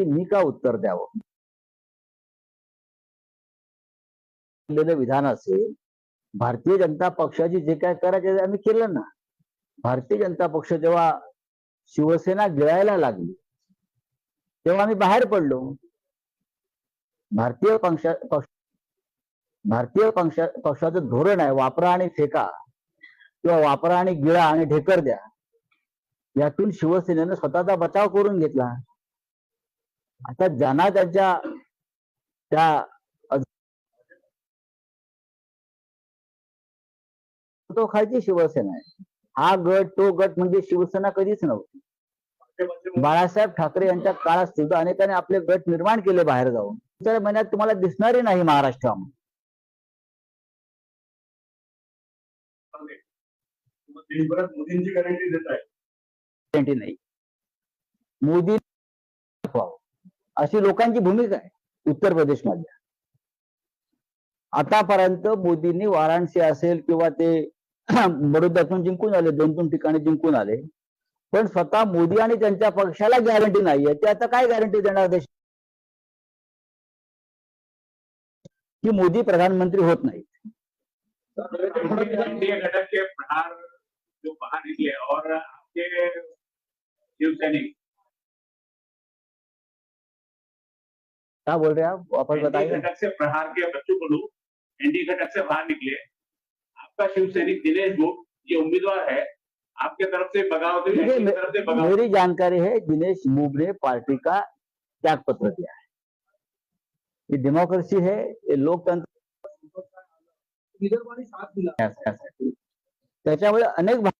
प्रश्नावरती मी का उत्तर द्यावं? विधान असेल भारतीय जनता पक्षाची जे काय करायचे आम्ही केलं ना. भारतीय जनता पक्ष जेव्हा शिवसेना गिळायला लागली तेव्हा आम्ही बाहेर पडलो. भारतीय पक्षा पक्ष भारतीय पक्षा पक्षाचं धोरण आहे वापरा आणि फेका किंवा वापरा आणि गिळा आणि ढेकर द्या. यातून शिवसेनेनं स्वतःचा बचाव करून घेतला. आता ज्यांना त्यांच्या त्या तो खायची शिवसेना आहे. हा गट तो गट म्हणजे शिवसेना कधीच नव्हती. बाळासाहेब ठाकरे यांच्या काळात सुद्धा अनेकांनी आपले गट निर्माण केले बाहेर जाऊन. महिन्यात तुम्हाला दिसणारही नाही महाराष्ट्रामध्ये. देशभरात मोदींची गॅरंटी देत आहे गॅरंटी नाही. मोदी अशी लोकांची भूमिका आहे उत्तर प्रदेशमधल्या. आतापर्यंत मोदींनी वाराणसी असेल किंवा ते बडोद्यातून जिंकून आले दोन दोन ठिकाणी जिंकून आले. पण स्वतः मोदी आणि त्यांच्या पक्षाला गॅरंटी नाहीये ते आता काय गॅरंटी देणार देश? की मोदी प्रधानमंत्री होत नाही घटक के प्रहार जो बाहर निकले और आपके शिवसैनिक क्या बोल रहे हैं आप? वापस बताइए। घटक से प्रहार के बच्चों को लू। एनडीए घटक से बाहर निकले। आपका शिवसैनिक दिनेश गुप्त ये उम्मीदवार है। आपके तरफ़ से बगावत तरफ़ से बगावत मेरी जानकारी है दिनेश मूब ने पार्टी का त्याग पत्र दिया है। ये डेमोक्रेसी है ये लोकतंत्र त्याच्यामुळे अनेक